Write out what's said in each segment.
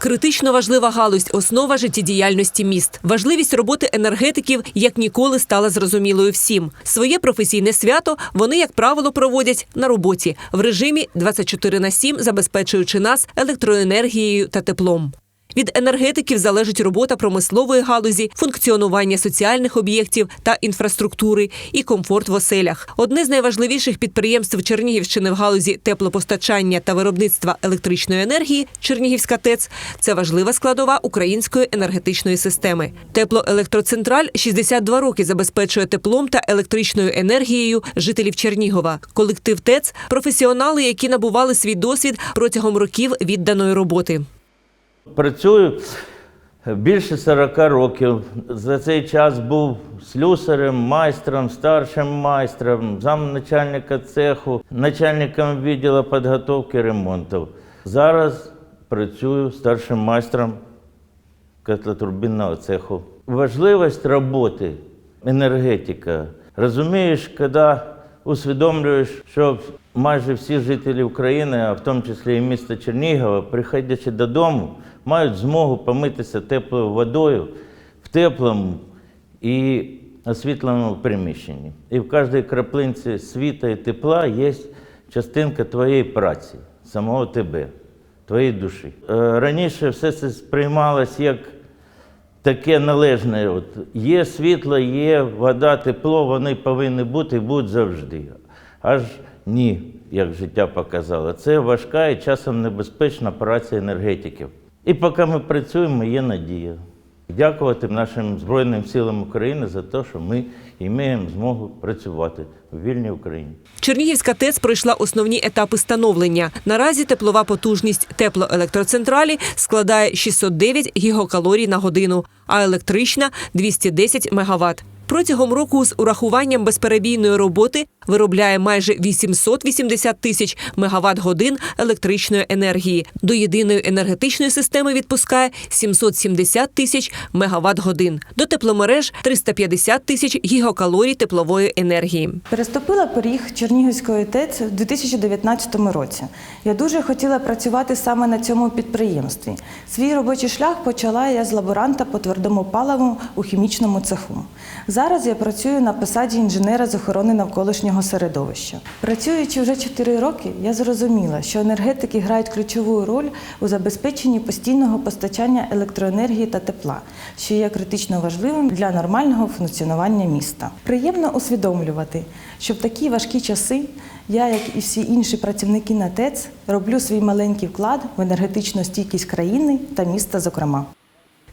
Критично важлива галузь основа життєдіяльності міст. Важливість роботи енергетиків як ніколи стала зрозумілою всім. Своє професійне свято вони, як правило, проводять на роботі в режимі 24 на 7, забезпечуючи нас електроенергією та теплом. Від енергетиків залежить робота промислової галузі, функціонування соціальних об'єктів та інфраструктури і комфорт в оселях. Одне з найважливіших підприємств Чернігівщини в галузі теплопостачання та виробництва електричної енергії Чернігівська ТЕЦ це важлива складова української енергетичної системи. Теплоелектроцентраль 62 роки забезпечує теплом та електричною енергією жителів Чернігова. Колектив ТЕЦ професіонали, які набували свій досвід протягом років відданої роботи. Працюю більше 40 років. За цей час був слюсарем, майстром, старшим майстром, замначальника цеху, начальником відділу підготовки ремонтів. Зараз працюю старшим майстром котлотурбінного цеху. Важливість роботи, енергетика. Розумієш, коли усвідомлюєш, що майже всі жителі України, а в тому числі і міста Чернігова, приходячи додому, мають змогу помитися теплою водою в теплому і освітленому приміщенні. І в кожній краплинці світа і тепла є частинка твоєї праці, самого тебе, твоєї душі. Е, Раніше все це сприймалось як таке належне. От є світло, є вода, тепло, вони повинні бути і будуть завжди. Аж ні, як життя показало. Це важка і часом небезпечна праця енергетиків. І поки ми працюємо, є надія. Дякувати нашим Збройним силам України за те, що ми маємо змогу працювати в вільній Україні. Чернігівська ТЕЦ пройшла основні етапи становлення. Наразі теплова потужність теплоелектроцентралі складає 609 гігакалорій на годину, а електрична 210 мегаватт. Протягом року з урахуванням безперебійної роботи виробляє майже 880 тисяч мегаватт-годин електричної енергії. До єдиної енергетичної системи відпускає 770 тисяч мегаватт-годин. До тепломереж 350 тисяч гігакалорій теплової енергії. Переступила поріг Чернігівської ТЕЦ у 2019 році. Я дуже хотіла працювати саме на цьому підприємстві. Свій робочий шлях почала я з лаборанта по твердому паливу у хімічному цеху. Зараз я працюю на посаді інженера з охорони навколишнього середовища. Працюючи вже 4 роки, я зрозуміла, що енергетики грають ключову роль у забезпеченні постійного постачання електроенергії та тепла, що є критично важливим для нормального функціонування міста. Приємно усвідомлювати, що в такі важкі часи я, як і всі інші працівники на ТЕЦ, роблю свій маленький вклад в енергетичну стійкість країни та міста, зокрема.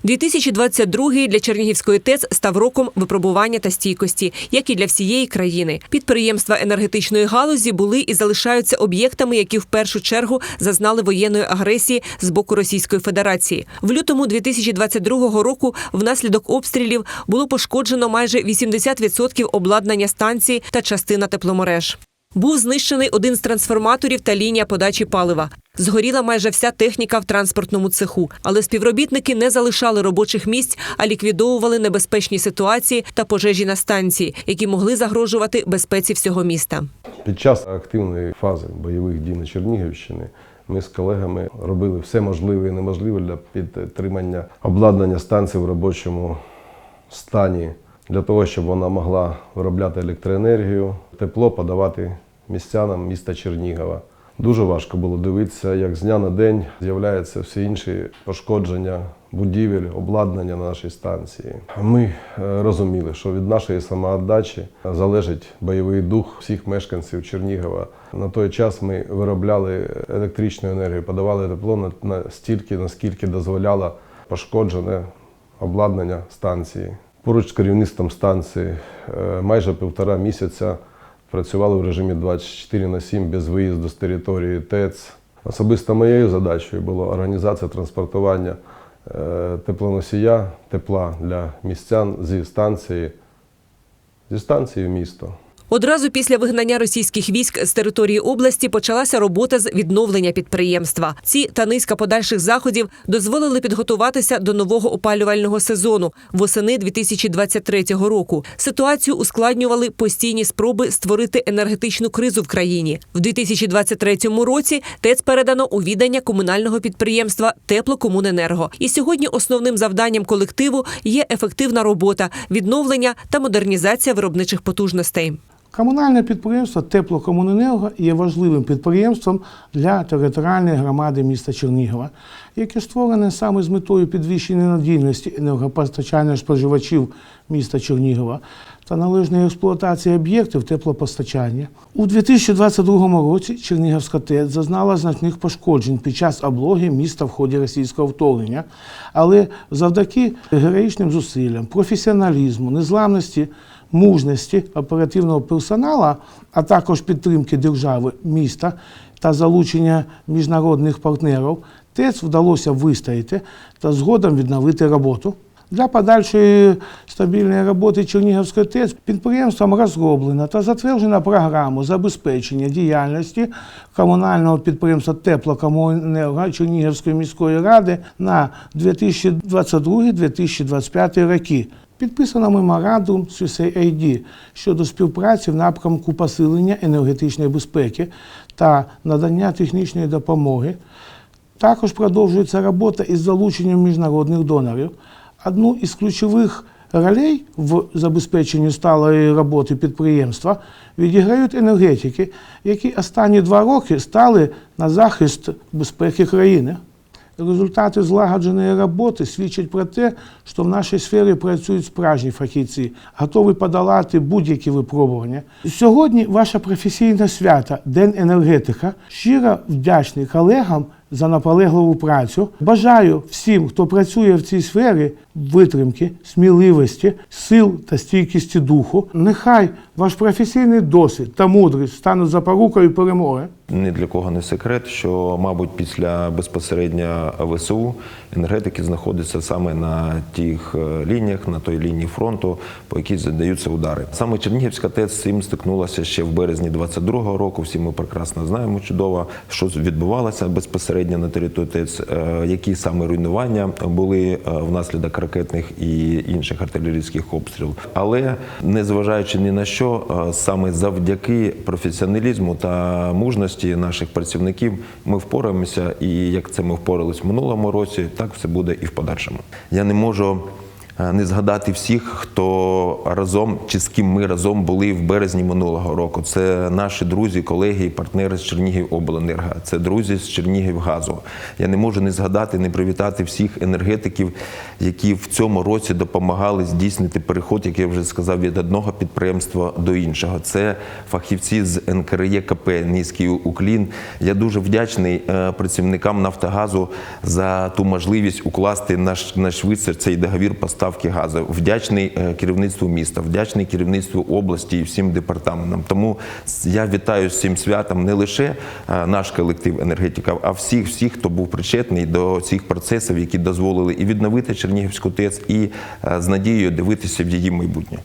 2022 для Чернігівської ТЕЦ став роком випробування та стійкості, як і для всієї країни. Підприємства енергетичної галузі були і залишаються об'єктами, які в першу чергу зазнали воєнної агресії з боку Російської Федерації. В лютому 2022 року внаслідок обстрілів було пошкоджено майже 80% обладнання станції та частина тепломереж. Був знищений один з трансформаторів та лінія подачі палива. Згоріла майже вся техніка в транспортному цеху, але співробітники не залишали робочих місць, а ліквідовували небезпечні ситуації та пожежі на станції, які могли загрожувати безпеці всього міста. Під час активної фази бойових дій на Чернігівщині ми з колегами робили все можливе і неможливе для підтримання обладнання станції в робочому стані, для того, щоб вона могла виробляти електроенергію, тепло подавати містянам міста Чернігова. Дуже важко було дивитися, як з дня на день з'являються всі інші пошкодження будівель, обладнання на нашій станції. Ми е, розуміли, що від нашої самоотдачі залежить бойовий дух всіх мешканців Чернігова. На той час ми виробляли електричну енергію, подавали тепло на- настільки, наскільки дозволяло пошкоджене обладнання станції. Поруч з керівництвом станції е, майже півтора місяця працювали в режимі 24 на 7 без виїзду з території ТЕЦ. Особисто моєю задачею було організація транспортування е, теплоносія тепла для містян зі станції, зі станції в місто. Одразу після вигнання російських військ з території області почалася робота з відновлення підприємства. Ці та низка подальших заходів дозволили підготуватися до нового опалювального сезону восени 2023 року. Ситуацію ускладнювали постійні спроби створити енергетичну кризу в країні. В 2023 році ТЕЦ передано у відання комунального підприємства Теплокомуненерго. І сьогодні основним завданням колективу є ефективна робота, відновлення та модернізація виробничих потужностей. Комунальне підприємство Теплокомуненерго є важливим підприємством для територіальної громади міста Чернігова, яке створене саме з метою підвищення надійності енергопостачання споживачів міста Чернігова та належної експлуатації об'єктів теплопостачання. У 2022 році Чернігівська ТЕЦ зазнала значних пошкоджень під час облоги міста в ході російського вторгнення, але завдяки героїчним зусиллям, професіоналізму, незламності мужності оперативного персоналу, а також підтримки держави, міста та залучення міжнародних партнерів, ТЕЦ вдалося вистояти та згодом відновити роботу. Для подальшої стабільної роботи Чернігівської ТЕЦ підприємством розроблена та затверджена програма забезпечення діяльності комунального підприємства Теплокомуненерго Чернігівської міської ради на 2022-2025 роки. Підписано меморандум з USAID щодо співпраці в напрямку посилення енергетичної безпеки та надання технічної допомоги. Також продовжується робота із залученням міжнародних донорів. Одну із ключових ролей в забезпеченні сталої роботи підприємства відіграють енергетики, які останні два роки стали на захист безпеки країни. Результати злагодженої роботи свідчать про те, що в нашій сфері працюють справжні фахівці, готові подолати будь-які випробування. Сьогодні ваше професійне свято День енергетика. Щиро вдячний колегам за наполегливу працю. Бажаю всім, хто працює в цій сфері, витримки, сміливості, сил та стійкості духу. Нехай ваш професійний досвід та мудрість стануть запорукою перемоги. Ні для кого не секрет, що, мабуть, після безпосередньо ВСУ енергетики знаходяться саме на тих е, лініях, на той лінії фронту, по якій задаються удари. Саме Чернігівська ТЕЦ цим стикнулася ще в березні 22-го року. Всі ми прекрасно знаємо чудово, що відбувалося безпосередньо на території ТЕЦ, е, які саме руйнування були е, внаслідок ракетних і інших артилерійських обстрілів. Але незважаючи ні на що, е, саме завдяки професіоналізму та мужності наших працівників ми впораємося, і як це ми впорались в минулому році, так все буде і в подальшому. Я не можу не згадати всіх, хто разом чи з ким ми разом були в березні минулого року. Це наші друзі, колеги і партнери з Чернігівобленерго, це друзі з Чернігівгазу. Я не можу не згадати, не привітати всіх енергетиків, які в цьому році допомагали здійснити переход, як я вже сказав, від одного підприємства до іншого. Це фахівці з НКРЄКП Низький Уклін. Я дуже вдячний е, працівникам Нафтогазу за ту можливість укласти наш найшвидше цей договір поставки газу. Вдячний е, керівництву міста, вдячний керівництву області і всім департаментам. Тому я вітаю з цим святом не лише е, наш колектив енергетиків, а всіх, всіх, хто був причетний до цих процесів, які дозволили і відновити Чернігівську ТЕЦ, і е, з надією дивитися в її майбутнє.